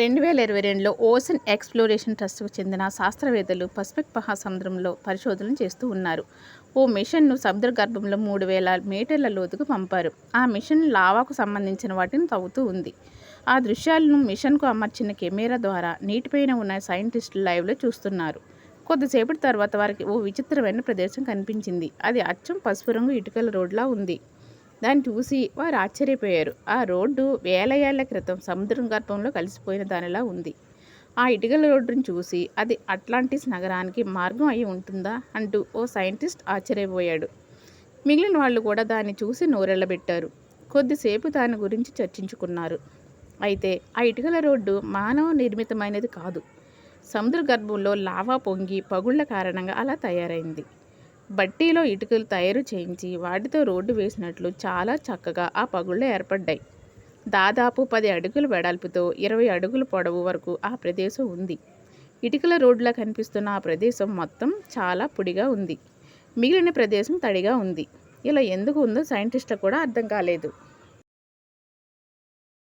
రెండు వేల ఇరవై రెండులో ఓషన్ ఎక్స్ప్లోరేషన్ ట్రస్ట్కు చెందిన శాస్త్రవేత్తలు పసిఫిక్ మహాసముద్రంలో పరిశోధనలు చేస్తూ ఉన్నారు. ఓ మిషన్ను సముద్ర గర్భంలో మూడు వేల మీటర్ల లోతుకు పంపారు. ఆ మిషన్ లావాకు సంబంధించిన వాటిని తవ్వుతూ ఉంది. ఆ దృశ్యాలను మిషన్కు అమర్చిన కెమెరా ద్వారా నీటిపైన ఉన్న సైంటిస్టులు లైవ్లో చూస్తున్నారు. కొద్దిసేపటి తర్వాత వారికి ఓ విచిత్రమైన ప్రదేశం కనిపించింది. అది అచ్చం పసుపు రంగు ఇటుకల రోడ్లా ఉంది. దాన్ని చూసి వారు ఆశ్చర్యపోయారు. ఆ రోడ్డు వేల ఏళ్ళ క్రితం సముద్రం గర్భంలో కలిసిపోయిన దానిలా ఉంది. ఆ ఇటుకల రోడ్డును చూసి అది అట్లాంటిస్ నగరానికి మార్గం అయి ఉంటుందా అంటూ ఓ సైంటిస్ట్ ఆశ్చర్యపోయాడు. మిగిలిన వాళ్ళు కూడా దాన్ని చూసి నోరెళ్ళబెట్టారు. కొద్దిసేపు దాని గురించి చర్చించుకున్నారు. అయితే ఆ ఇటుకల రోడ్డు మానవ నిర్మితమైనది కాదు. సముద్ర గర్భంలో లావా పొంగి పగుళ్ళ కారణంగా అలా తయారైంది. బట్టీలో ఇటుకలు తయారు చేయించి వాటితో రోడ్డు వేసినట్లు చాలా చక్కగా ఆ పగుళ్ళు ఏర్పడ్డాయి. దాదాపు పది అడుగుల వెడల్పుతో ఇరవై అడుగుల పొడవు వరకు ఆ ప్రదేశం ఉంది. ఇటుకల రోడ్లా కనిపిస్తున్న ఆ ప్రదేశం మొత్తం చాలా పొడిగా ఉంది. మిగిలిన ప్రదేశం తడిగా ఉంది. ఇలా ఎందుకు ఉందో సైంటిస్ట్ కూడా అర్థం కాలేదు.